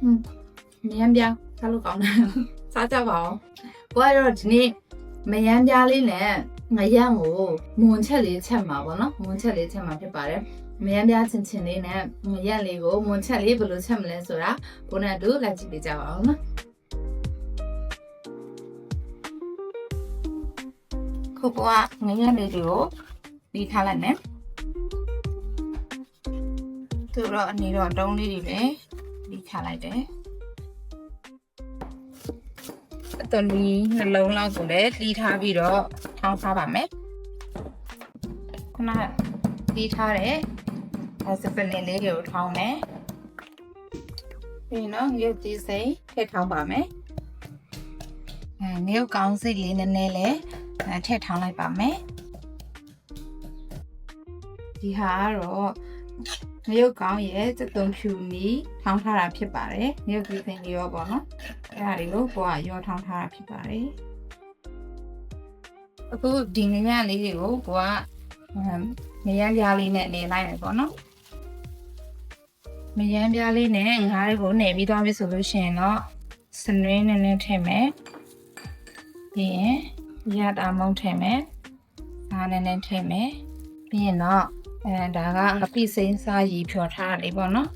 ဟွန်းမယမ်းပြားစားလို့ကောင်းတယ်စားကြပါဦးကိုကတော့ဒီနေ့မယမ်းပြားလေးနဲ့ငရမ်းကိုမွန်ချက်လေးချက်မှာပေါ့နော်မွန်ချက်လေးချက်မှာဖြစ်ပါတယ်မယမ်းပြားချင်းချင်းလေးနဲ့ငရမ်းလေးကိုမွန်ချက်လေးဘယ်လိုချက်မလဲဆိုတာကိုနဲ့အတူလိုက်ကြည့်ပေးကြပါဦးနော်ခုကငရမ်းလေးတွေကိုပြီးထားလိုက်မယ်သူတော့အနေတော့တုံးလေးတွေပဲ ပြီးထားလိုက်တယ်အတော်လီနှလုံးလောက်ကိုလည်းတီးထားပြီးတော့ထောင်းထားပါမယ်ခုနကတီးထားတဲ့အဲစပလင်လေးတွေကိုထောင်းမယ်ပြီးတော့ငရုတ်ကြီးစိမ်းထည့်ထောင်းပါမယ်အဲငရုတ်ကောင်းစိတ်လေးနည်းနည်းလေးအဲထည့်ထောင်းလိုက်ပါမယ်ဒီဟာကတော့ ငရုတ်ကောင်းရဲ့စက်သွန်ဖြူမီထောင်းထားတာဖြစ်ပါတယ်ငရုတ်ကြီးစိမ်းလေးရောပေါ့နော်အဲ့ဒါတွေကိုကိုကရောထောင်းထားတာဖြစ်ပါတယ်အခုဒီငရလေးတွေကိုကိုကငရမ်းပြားလေးနဲ့နေလိုက်မယ်ပေါ့နော်ငရမ်းပြားလေးနဲ့ငါးတွေကိုနေပြီးသွားပြီဆိုလို့ရှိရင်တော့စနွေးနည်းနည်းထည့်မယ်ပြီးရင်ရတာမုံထည့်မယ်စားနည်းနည်းထည့်မယ်ပြီးရင်တော့ အဲဒါကငပိစိမ်းစားရည်ဖြော်ထားတာလေးပေါ့နော်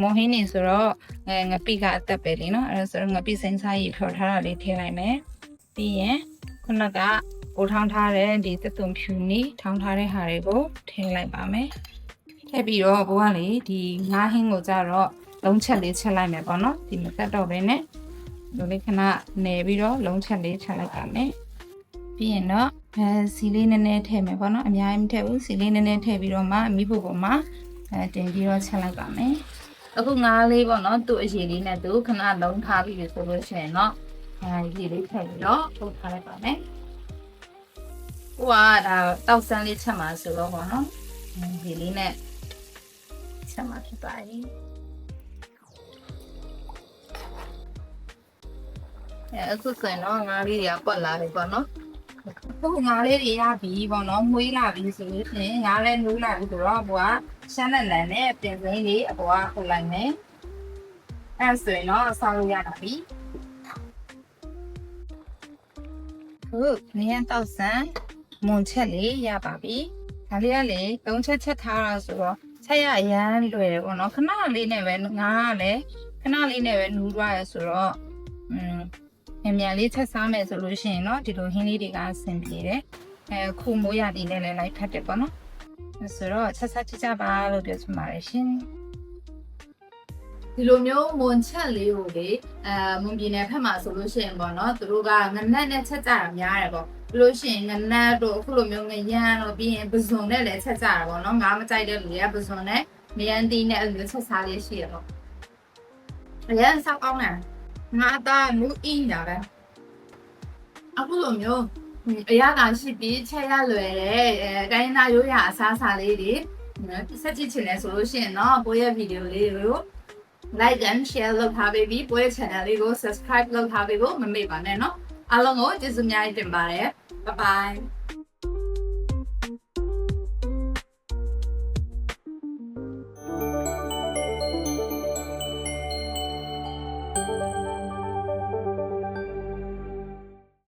မော်ဟင်းနေဆိုတော့အဲငပိကအသက်ပဲလीနော်အဲဒါဆိုတော့ငပိစိမ်းစားရည်ဖြော်ထားတာလေးထည့်လိုက်မယ်ပြီးရင်ခုနကပိုထောင်းထားတဲ့ဒီသက်သွန်ဖြူနီထောင်းထားတဲ့ဟာတွေကိုထည့်လိုက်ပါမယ်ထည့်ပြီးတော့ဘိုးကလေဒီငါးဟင်းကိုကြတော့လုံးချက်လေးချက်လိုက်မယ်ပေါ့နော်ဒီမကတ်တော့ဘဲနဲ့ဒီလေးခဏနေပြီးတော့လုံးချက်လေးချက်လိုက်ပါမယ် ပြီးရင်တော့အဲစီလေးနည်းနည်းထည့်မယ်ပေါ့နော်အများကြီးမထည့်ဘူးစီလေးနည်းနည်းထည့်ပြီးတော့မှမိဖို့ပေါ်မှာအဲတင်ပြီးတော့ချက်လိုက်ပါမယ်အခုငါးလေးပေါ့နော်သူ့အရေးလေးနဲ့သူခဏလုံးထားပြီးပြီဆိုလို့ရှိရင်တော့အဲဒီလေးထည့်ပြီးတော့ထုတ်ထားလိုက်ပါမယ်။ဟိုကဒါတောက်ဆန်းလေးချက်မှာဆိုတော့ပေါ့နော်။ဒီလေးနဲ့ချက်မှာဖြစ်ပါပြီ။အဲအခုဆိုရင်တော့ငါးလေးတွေကပွက်လာပြီပေါ့နော်။အ ခုငါးလေးတွေရပြီပေါ့နော်။မွေးလာပြီဆိုလို့ရှိရင်ငါးလည်းနူးလာပြီဆိုတော့ဘွားရှမ်းနဲ့လန်နဲ့ပြင်စင်းလေးအပေါ်ကခုတ်လိုက်မယ်။အဲဆိုရင်တော့ဆောင်းလို့ရတာပြီ။ဟုတ်နင်းတောက်ဆန်မွန်ချက်လေးရပါပြီ။ဒါလေးကလေသုံးချက်ချက်ထားတာဆိုတော့ချက်ရအရန်လွယ်တယ်ပေါ့နော်။ခဏလေးနဲ့ပဲငါကလည်းခဏလေးနဲ့ပဲနူးသွားရဆိုတော့อืม မြန်မြန်လေးချက်စားမယ်ဆိုလို့ရှိရင်တော့ဒီလိုဟင်းလေးတွေကဆင်ပြေတယ်။အဲခုမိုးရည်နဲ့လည်းလိုက်ဖတ်တယ်ပေါ့နော်။ဆိုတော့ဆက်ဆက်ချစ်ကြပါလို့ပြောချင်ပါတယ်ရှင်ဒီလိုမျိုးမွန်ချက်လေးကိုလေအဲမွန်ပြည်နယ်ဖက်မှာဆိုလို့ရှိရင်ပေါ့နော်သူတို့ကငနက်နဲ့ချက်ကြတာများတယ်ပေါ့ပြီးလို့ရှိရင်ငနက်တို့အခုလိုမျိုးငရမ်းတို့ပြီးရင်ပဇွန်နဲ့လည်းချက်ကြတာပေါ့နော်ငါမကြိုက်တဲ့လူတွေကပဇွန်နဲ့ငရမ်းတီးနဲ့အဲ့လိုမျိုးချက်စားလေးရှိရပေါ့အရင်စောက်ကောင်းတယ် ငါသားလူအင်းညာပဲအခုလိုမျိုး အရာကရှိပြီးချက်ရလွယ်တဲ့အဲတိုင်းသားရိုးရာအစားအစာလေးတွေဆက်ကြည့်ချင်တယ်ဆိုလို့ရှိရင်တော့ပိုးရဲ့ဗီဒီယိုလေးကို like and share လုပ်ထားပေးပြီးပိုးရဲ့ channel လေးကို subscribe လုပ်ထားပေးဖို့မမေ့ပါနဲ့เนาะအားလုံးကိုကျေးဇူးများတင်ပါတယ် bye bye